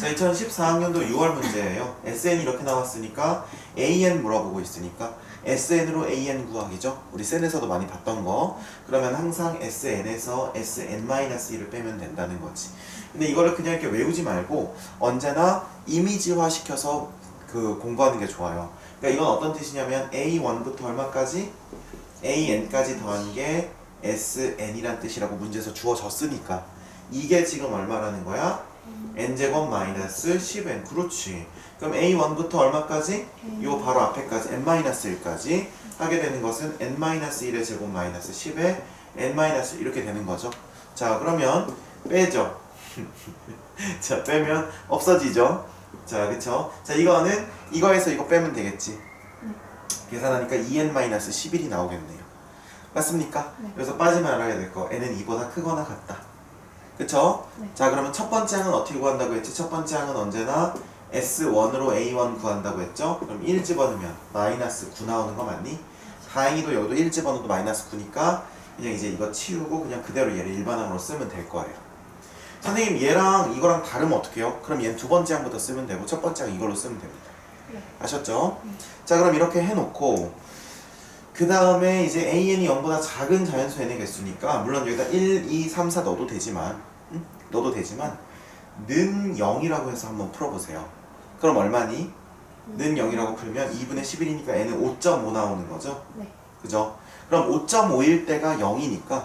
자, 2014학년도 6월 문제예요. SN이 이렇게 나왔으니까 AN 물어보고 있으니까 SN으로 AN 구하기죠. 우리 센에서도 많이 봤던 거. 그러면 항상 SN에서 SN-1을 빼면 된다는 거지. 근데 이거를 그냥 이렇게 외우지 말고 언제나 이미지화 시켜서 그 공부하는 게 좋아요. 그러니까 이건 어떤 뜻이냐면 A1부터 얼마까지? AN까지 더한 게 SN이란 뜻이라고 문제에서 주어졌으니까 이게 지금 얼마라는 거야? N제곱 마이너스 10n 그렇지. 그럼 a1부터 얼마까지? 요 바로 앞에까지 n-1까지 하게 되는 것은 n-1의 제곱 마이너스 10에 n- 이렇게 되는 거죠. 자 그러면 빼죠. 자 빼면 없어지죠. 자 그쵸? 자 이거는 이거에서 이거 빼면 되겠지. 계산하니까 2n-11이 나오겠네요. 맞습니까? 네. 그래서 빠지면 알아야 될 거 n은 2보다 크거나 같다 그쵸? 네. 자 그러면 첫 번째 항은 어떻게 구한다고 했지? 첫 번째 항은 언제나 S1으로 A1 구한다고 했죠? 그럼 1 집어넣으면 마이너스 9 나오는 거 맞니? 다행히도 여기도 1 집어넣어도 마이너스 9니까 그냥 이제 이거 치우고 그냥 그대로 얘를 일반항으로 쓰면 될 거예요 선생님 얘랑 이거랑 다르면 어떡해요? 그럼 얘는 두 번째 항부터 쓰면 되고 첫 번째 항 이걸로 쓰면 됩니다 네. 아셨죠? 자 그럼 이렇게 해놓고 그 다음에 이제 AN이 0보다 작은 자연수 n의 개수니까 물론 여기다 1, 2, 3, 4 넣어도 되지만 응? 넣어도 되지만 는 0이라고 해서 한번 풀어보세요 그럼 얼마니? 는 0이라고 풀면 2분의 11이니까 n은 5.5 나오는 거죠 네. 그죠? 그럼 5.5일 때가 0이니까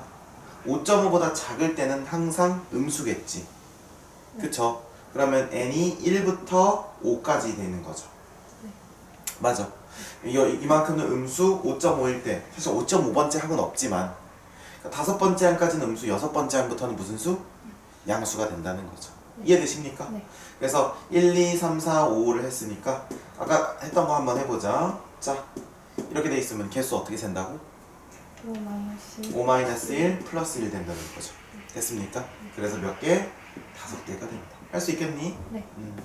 5.5보다 작을 때는 항상 음수겠지 네. 그쵸? 그러면 n이 1부터 5까지 되는 거죠 네. 맞아 이거 이만큼은 음수 5.5일 때 사실 5.5번째 항은 없지만 그러니까 다섯 번째 항까지는 음수 여섯 번째 항부터는 무슨 수? 양수가 된다는 거죠 네. 이해되십니까? 네. 그래서 1, 2, 3, 4, 5를 했으니까 아까 했던 거 한번 해보자 자 이렇게 돼 있으면 개수 어떻게 센다고? 5 마이너스 5 마이너스 1 플러스 1 된다는 거죠 됐습니까? 그래서 몇 개? 다섯 개가 됩니다 할 수 있겠니? 네. 음.